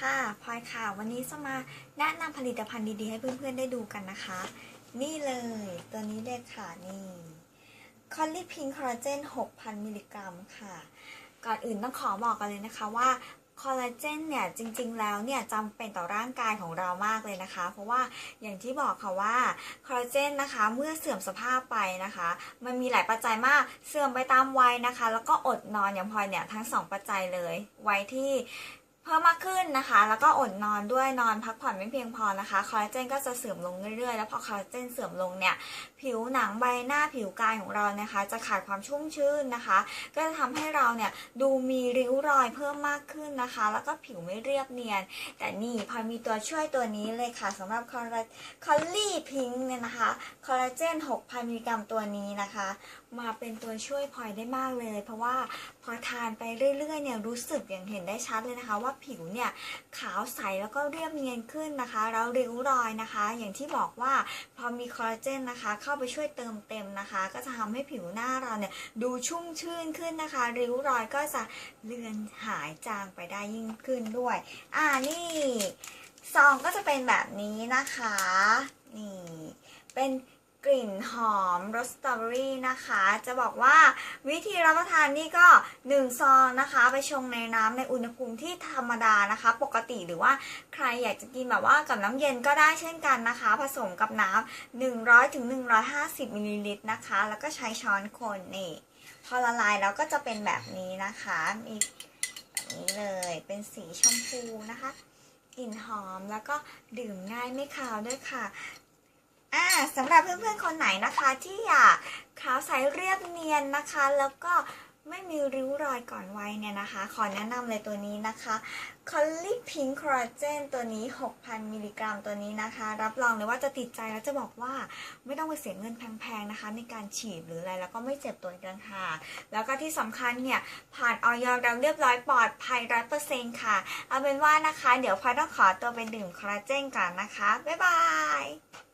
ค่ะพลอยค่ะ วันนี้จะมาแนะนำผลิตภัณฑ์ดีๆ ให้เพื่อนๆได้ดูกันนะคะ นี่เลย ตัวนี้เลยค่ะ นี่คอลลี่พิงคอลลาเจน 6,000 มิลลิกรัมค่ะ ก่อนอื่นต้องขอบอกกันเลยนะคะว่าคอลลาเจนเนี่ยจริงๆ แล้วเนี่ยจำเป็นต่อร่างกายของเรามากเลยนะคะ เพราะว่าอย่างที่บอกค่ะว่าคอลลาเจนนะคะเมื่อเสื่อมสภาพไปนะคะ มันมีหลายปัจจัยมากเสื่อมไปตามวัยนะคะ แล้วก็อดนอนอย่างพลอยเนี่ยทั้งสองปัจจัยเลยวัยที่ เพิ่มมากขึ้นนะคะ แล้วก็อดนอนด้วยนอนพักผ่อนไม่เพียงพอนะคะคอลลาเจนก็จะเสื่อมลงเรื่อยๆ แล้วพอคอลลาเจนเสื่อมลงเนี่ย ผิวหนังใบหน้าผิวกายของเรานะคะ จะขาดความชุ่มชื้นนะคะ ก็จะทำให้เราเนี่ยดูมีริ้วรอยเพิ่มมากขึ้นนะคะ แล้วก็ผิวไม่เรียบเนียน แต่นี่พอมีตัวช่วยตัวนี้เลยค่ะสำหรับคอลลาคอลลี่พิงเนี่ยนะคะคอลลาเจน6,000มิลลิกรัมตัวนี้นะคะ มาเป็นตัวช่วยพลอยได้มากเลย เพราะว่าพอทานไปเรื่อยๆเนี่ยรู้สึกอย่างเห็นได้ชัดเลยนะคะว่าผิวเนี่ยขาวใสแล้วก็เรียบเนียนขึ้นนะคะ แล้วริ้วรอยนะคะ อย่างที่บอกว่าพอมีคอลลาเจนนะคะ เข้าไปช่วยเติมเต็มนะคะ ก็จะทำให้ผิวหน้าเราเนี่ยดูชุ่มชื่นขึ้นนะคะ ริ้วรอยก็จะเลือนหายจางไปได้ยิ่งขึ้นด้วย อ่านี่ซองก็จะเป็นแบบนี้นะคะ ลิ่นหอมรสสตรอเบอรี่นะคะ จะบอกว่าวิธีรับประทานนี่ก็ 1 ซองนะคะ ไปชงในน้ำในอุณหภูมิที่ธรรมดานะคะ ปกติหรือว่าใครอยากจะกินแบบว่ากับน้ำเย็นก็ได้เช่นกันนะคะ ผสมกับน้ำ100ถึง150มิลลิลิตรนะคะ แล้วก็ใช้ช้อนคนนี่พอละลายแล้วก็จะเป็นแบบนี้นะคะมีแบบนี้เลยเป็นสีชมพูนะคะกลิ่นหอมแล้วก็ดื่มง่ายไม่คาวด้วยค่ะ อ่าสำหรับเพื่อนๆคนไหนนะคะ ที่อยากขาวใสเรียบเนียนนะคะ แล้วก็ไม่มีริ้วรอยก่อนวัยเนี่ยนะคะ ขอแนะนำเลยตัวนี้นะคะ c o l l i Pink Collagen ตัวนี้ 6,000 มิลลิกรัมตัวนี้นะคะ รับรองเลยว่าจะติดใจแล้วจะบอกว่าไม่ต้องไปเสียเงินแพงๆนะคะ ในการฉีดหรืออะไร แล้วก็ไม่เจ็บตัวกันค่ะ แล้วก็ที่สำคัญเนี่ย ผ่านออยเราเรียบร้อยปลอดภัยร้อยเปอร์เซ็นต์ค่ะ เอาเป็นว่านะคะ เดี๋ยวพลอยต้องขอตัวไปดื่มคอลลาเจนก่อนนะคะ บ๊ายบาย